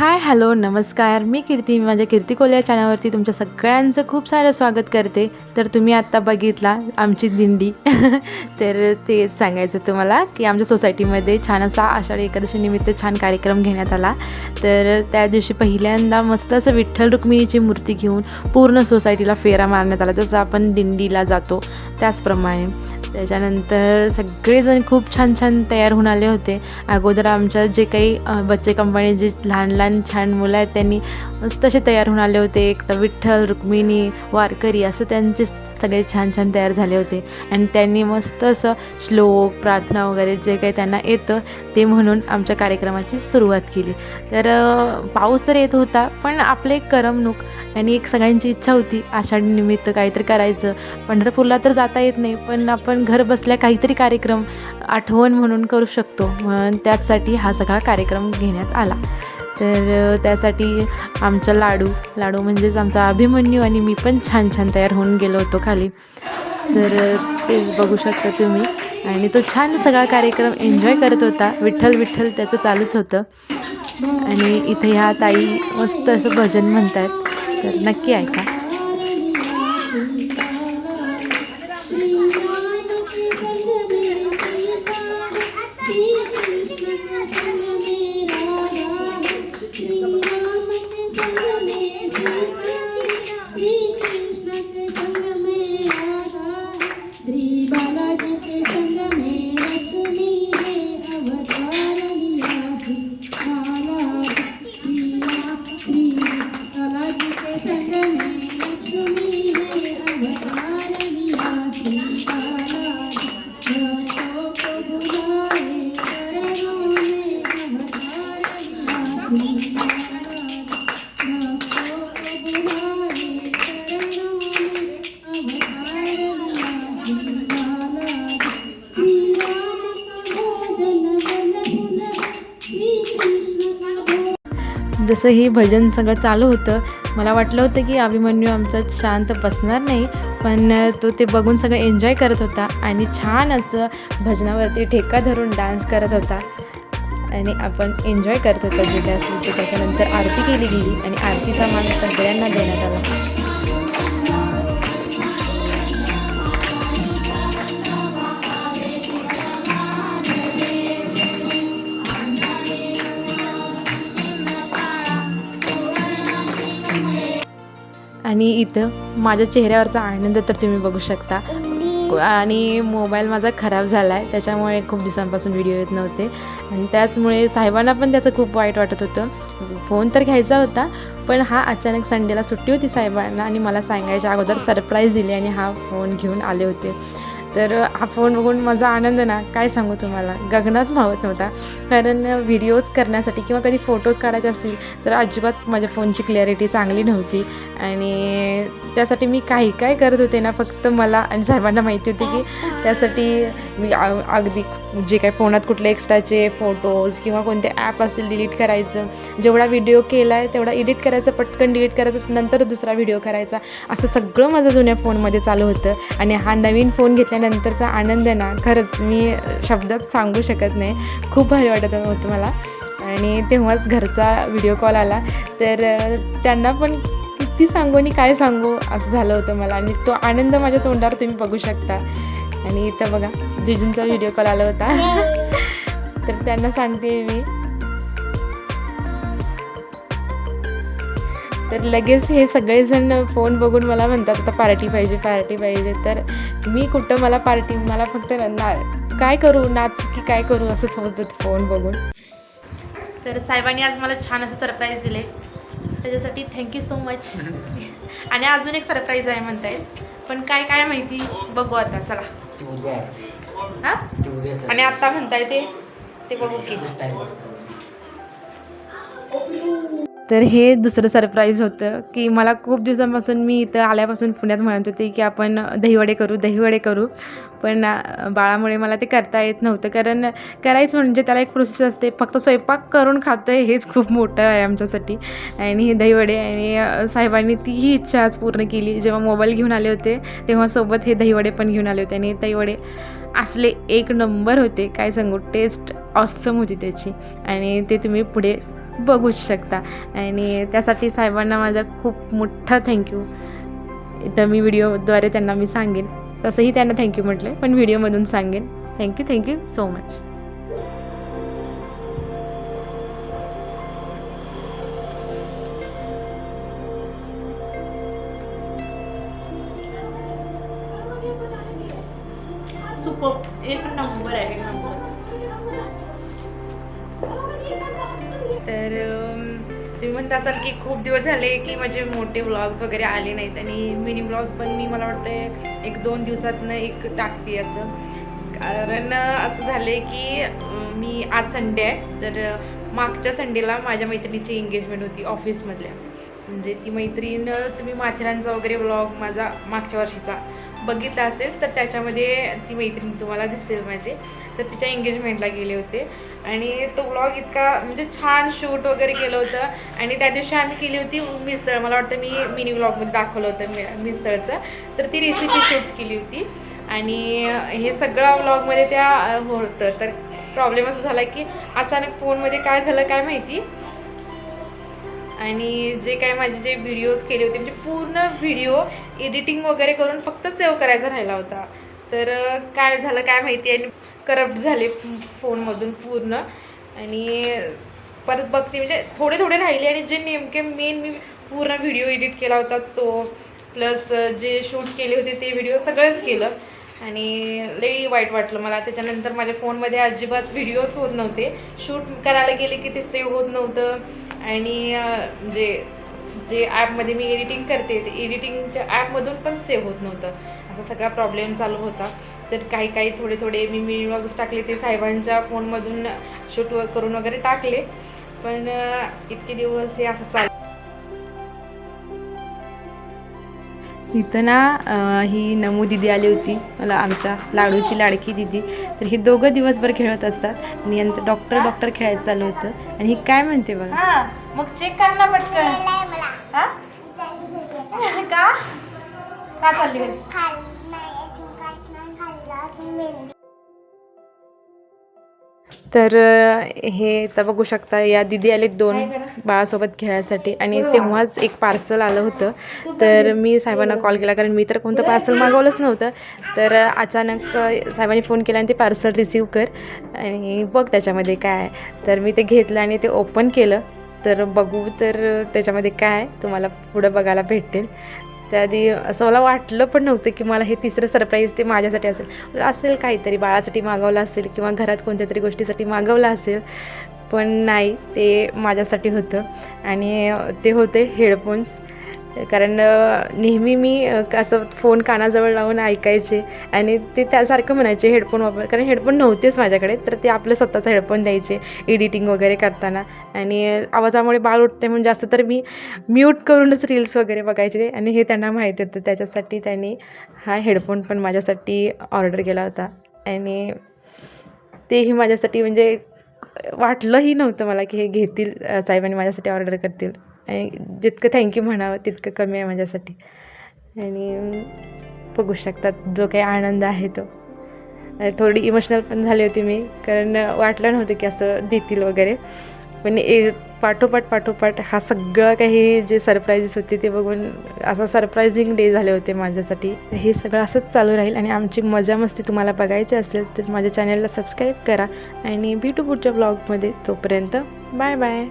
Hi hello नमस्कार. मी कीर्ती. मी माझ्या कीर्ती कोल्या चॅनलवरती तुमच्या सगळ्यांचं खूप सारं स्वागत करते. तर तुम्ही आत्ता बघितला आमची दिंडी. तर तेच सांगायचं तुम्हाला की आमच्या सोसायटीमध्ये छान असा आषाढी एकादशी निमित्त छान कार्यक्रम घेण्यात आला. तर त्या दिवशी पहिल्यांदा मस्त असं विठ्ठल रुक्मिणीची मूर्ती घेऊन पूर्ण सोसायटीला फेरा मारण्यात आला. जसं आपण दिंडीला जातो त्याचप्रमाणे. त्याच्यानंतर सगळेजण खूप छान छान तयार होऊन आले होते. अगोदर आमच्या जे काही बच्चे कंपनी जे लहान लहान छान मुलं आहेत त्यांनी मस्त असे तयार होऊन आले होते. एक विठ्ठल रुक्मिणी वारकरी असं त्यांचे सगळे छान छान तयार झाले होते. आणि त्यांनी मस्त असं श्लोक प्रार्थना वगैरे जे काही त्यांना येतं ते म्हणून आमच्या कार्यक्रमाची सुरुवात केली. तर पाऊस तर येत होता पण आपले एक करमणूक आणि एक सगळ्यांची इच्छा होती आषाढीनिमित्त काहीतरी करायचं. पंढरपूरला तर जाता येत नाही पण आपण घर बसल्या काहीतरी कार्यक्रम आठवण म्हणून करू शकतो. म्हणून त्याचसाठी हा सगळा कार्यक्रम घेण्यात आला. तर त्यासाठी आमचा लाडू लाडू म्हणजेच आमचा अभिमन्यू आणि मी पण छान छान तयार होऊन गेलो होतो खाली. तर तेच बघू शकता तुम्ही. आणि तो छान सगळा कार्यक्रम एन्जॉय करत होता. विठ्ठल विठ्ठल त्याचं चालूच होतं. आणि इथे ह्या ताई मस्त असं भजन म्हणतात तर नक्की ऐका. जसं हे भजन सगळं चालू होतं मला वाटलं होतं की अभिमन्यू आमचा शांत बसणार नाही पण तो ते बघून सगळं एन्जॉय करत होता आणि छान असं भजनावरती ठेका धरून डान्स करत होता. आणि आपण एन्जॉय करत होतो जिथे काय त्याच्यानंतर आरती केली गेली आणि आरतीचा मान सगळ्यांना देण्यात आला. आणि इथं माझ्या चेहऱ्यावरचा आनंद तर तुम्ही बघू शकता. आणि मोबाईल माझा खराब झाला आहे त्याच्यामुळे खूप दिवसांपासून व्हिडिओ येत नव्हते. आणि त्याचमुळे साहेबांना पण त्याचं खूप वाईट वाटत होतं. फोन तर घ्यायचा होता पण हा अचानक संडेला सुट्टी होती साहेबांना आणि मला सांगायच्या अगोदर सरप्राईज दिली आणि हा फोन घेऊन आले होते. तर हा फोन बघून माझा आनंद ना काय सांगू तुम्हाला? गगनात मावत नव्हता. कारण व्हिडिओज करण्यासाठी किंवा कधी फोटोज काढायचे असतील तर अजिबात माझ्या फोनची क्लॅरिटी चांगली नव्हती. आणि त्यासाठी मी काही काय करत होते ना फक्त मला आणि साहेबांना माहिती होती की त्यासाठी मी अगदी जे काही फोनात कुठले एक्स्ट्राचे फोटोज किंवा कोणते ॲप असतील डिलीट करायचं. जेवढा व्हिडिओ केला आहे तेवढा एडिट करायचं पटकन डिलीट करायचं नंतर दुसरा व्हिडिओ करायचा. असं सगळं माझं जुन्या फोनमध्ये चालू होतं. आणि हा नवीन फोन घेतल्यानंतरचा आनंद ना खरंच मी शब्दात सांगू शकत नाही. खूप भारी वाटत होतं मला. आणि तेव्हाच घरचा व्हिडिओ कॉल आला. तर त्यांना पण किती सांगू आणि काय सांगू असं झालं होतं मला. आणि तो आनंद माझ्या तोंडावर तुम्ही बघू शकता. आणि इथं बघा जिजूंचा व्हिडिओ कॉल आला होता. तर त्यांना सांगते मी. तर लगेच हे सगळेजण फोन बघून मला म्हणतात आता पार्टी पाहिजे पार्टी पाहिजे. तर मी कुठं मला पार्टी मला फक्त ना काय करू नाच की काय करू असंच होत होतं फोन बघून. तर साहेबांनी आज मला छान असं सरप्राईज दिले. त्याच्यासाठी थँक्यू सो मच आणि अजून एक सरप्राईज आहे म्हणता येईल पण काय काय माहिती बघू आता चला. हां? आणि आत्ता म्हणताय ते ते बघू की. तर हे दुसरं सरप्राईज होतं की मला खूप दिवसांपासून मी इथं आल्यापासून पुण्यात म्हणत होते की आपण दहीवडे करू दहीवडे करू. पण बाळामुळे मला ते करता येत नव्हतं. कारण करायचं म्हणजे त्याला एक प्रोसेस असते. फक्त स्वयंपाक करून खातो आहे हेच खूप मोठं आहे आमच्यासाठी. आणि हे दहीवडे आणि साहेबांनी तीही इच्छा आज पूर्ण केली. जेव्हा मोबाईल घेऊन आले होते तेव्हा सोबत हे दहीवडे पण घेऊन आले होते. आणि दहीवडे असले एक नंबर होते. काय सांगू? टेस्ट ऑसम होती त्याची. आणि ते तुम्ही पुढे बघूच शकता. आणि त्यासाठी साहेबांना माझा खूप मोठा थँक्यू इथं मी व्हिडिओद्वारे त्यांना मी सांगेन. तसंही त्यांना थँक्यू म्हटलं पण व्हिडिओमधून सांगेन. Thank you thank you so much super एक नंबर आहे. तर तुम्ही म्हणता असाल की खूप दिवस झाले की माझे मोठे ब्लॉग्स वगैरे आले नाहीत आणि मिनी ब्लॉग्स पण मी मला वाटतं एक दोन दिवसातनं एक टाकते असं. कारण असं झालं आहे की मी आज संडे आहे तर मागच्या संडेला माझ्या मैत्रिणीची एंगेजमेंट होती ऑफिसमधल्या म्हणजे ती मैत्रीण तुम्ही माथेरानचा वगैरे व्लॉग माझा मागच्या वर्षीचा. बघितला असेल तर त्याच्यामध्ये ती मैत्रीण तुम्हाला दिसेल माझे. तर तिच्या एंगेजमेंटला गेले होते. आणि तो व्लॉग इतका म्हणजे छान शूट वगैरे केलं होतं. आणि त्या दिवशी आम्ही केली होती मिसळ. मला वाटतं मी मिनी व्लॉगमध्ये दाखवलं होतं मी- मिसळचं. तर ती रेसिपी शूट केली होती. आणि हे सगळं व्लॉगमध्ये त्या होतं. तर प्रॉब्लेम असा झाला की अचानक फोनमध्ये काय झालं काय माहिती? आणि जे काय माझे जे व्हिडिओज केले होते म्हणजे पूर्ण व्हिडिओ एडिटिंग वगैरे करून फक्त सेव्ह करायचा राहिला होता. तर काय झालं काय माहिती आणि करप्ट झाले फोनमधून पूर्ण. आणि परत बघते म्हणजे थोडे थोडे राहिले आणि जे नेमके मेन मी पूर्ण व्हिडिओ एडिट केला होता तो प्लस जे शूट केले होते ते व्हिडिओ सगळंच केलं. आणि लई वाईट वाटलं मला. त्याच्यानंतर माझ्या फोनमध्ये अजिबात व्हिडिओज होत नव्हते. शूट करायला गेले की ते सेव्ह होत नव्हतं. आणि जे म्हणजे जे ॲपमध्ये मी एडिटिंग करते ते एडिटिंगच्या ॲपमधून पण सेव्ह होत नव्हतं. असा सगळा प्रॉब्लेम चालू होता. तर काही काही थोडे थोडे मी मिनी टाकले ते साहेबांच्या फोनमधून शूट करून वगैरे टाकले. पण इतके दिवस हे असं चालू इथं ना ही नमू दिदी आली होती मला आमच्या लाडूची लाडकी दिदी. तर हे दोघं दिवसभर खेळत असतात आणि यांचं डॉक्टर डॉक्टर खेळायचं चालू होतं. आणि ही काय म्हणते बघा. मग चेक कर ना पटकन. हा? का? का चालली? तर हे आता बघू शकता या दिदी आले दोन बाळासोबत खेळायसाठी. आणि तेव्हाच एक पार्सल आलं होतं. तर मी साहेबांना कॉल केला कारण मी तर कोणतं पार्सल मागवलंच नव्हतं. तर अचानक साहेबांनी फोन केला आणि ते पार्सल रिसीव कर. आणि बघ त्याच्यामध्ये काय तर मी ते घेतलं आणि ते ओपन केलं. तर बघू तर त्याच्यामध्ये काय आहे. तुम्हाला पुढं बघायला भेटेल. त्याआधी असं मला वाटलं पण नव्हतं की मला हे तिसरं सरप्राईज ते माझ्यासाठी असेल. असेल काहीतरी बाळासाठी मागवलं असेल किंवा घरात कोणत्या तरी गोष्टीसाठी मागवलं असेल पण नाही ते माझ्यासाठी होतं. आणि ते होते हेडफोन्स कारण नेहमी मी असं फोन कानाजवळ लावून ऐकायचे आणि ते त्यासारखं म्हणायचे हेडफोन वापर कारण हेडफोन नव्हतेच माझ्याकडे तर ते आपलं स्वतःचा हेडफोन द्यायचे एडिटिंग वगैरे करताना. आणि आवाजामुळे बाळ उठते म्हणून जास्त तर मी म्यूट करूनच रील्स वगैरे बघायचे आणि हे त्यांना माहिती होतं. त्याच्यासाठी त्यांनी हा हेडफोन पण माझ्यासाठी ऑर्डर केला होता. आणि तेही माझ्यासाठी म्हणजे वाटलंही नव्हतं मला की हे घेतील साहेबांनी माझ्यासाठी ऑर्डर करतील. आणि जितकं थँक्यू म्हणावं तितकं कमी आहे माझ्यासाठी. आणि बघू शकतात जो काही आनंद आहे तो. थोडी इमोशनल पण झाली होती मी कारण वाटलं नव्हतं की असं देतील वगैरे. पण ए पाठोपाठ पाठोपाठ हा सगळं काही जे सरप्राईजेस होते ते बघून असा सरप्रायझिंग डे झाले होते माझ्यासाठी. हे सगळं असंच चालू राहील आणि आमची मजा मस्ती तुम्हाला बघायची असेल तर माझ्या चॅनलला सबस्क्राईब करा. आणि भेटू पुढच्या ब्लॉगमध्ये तोपर्यंत बाय बाय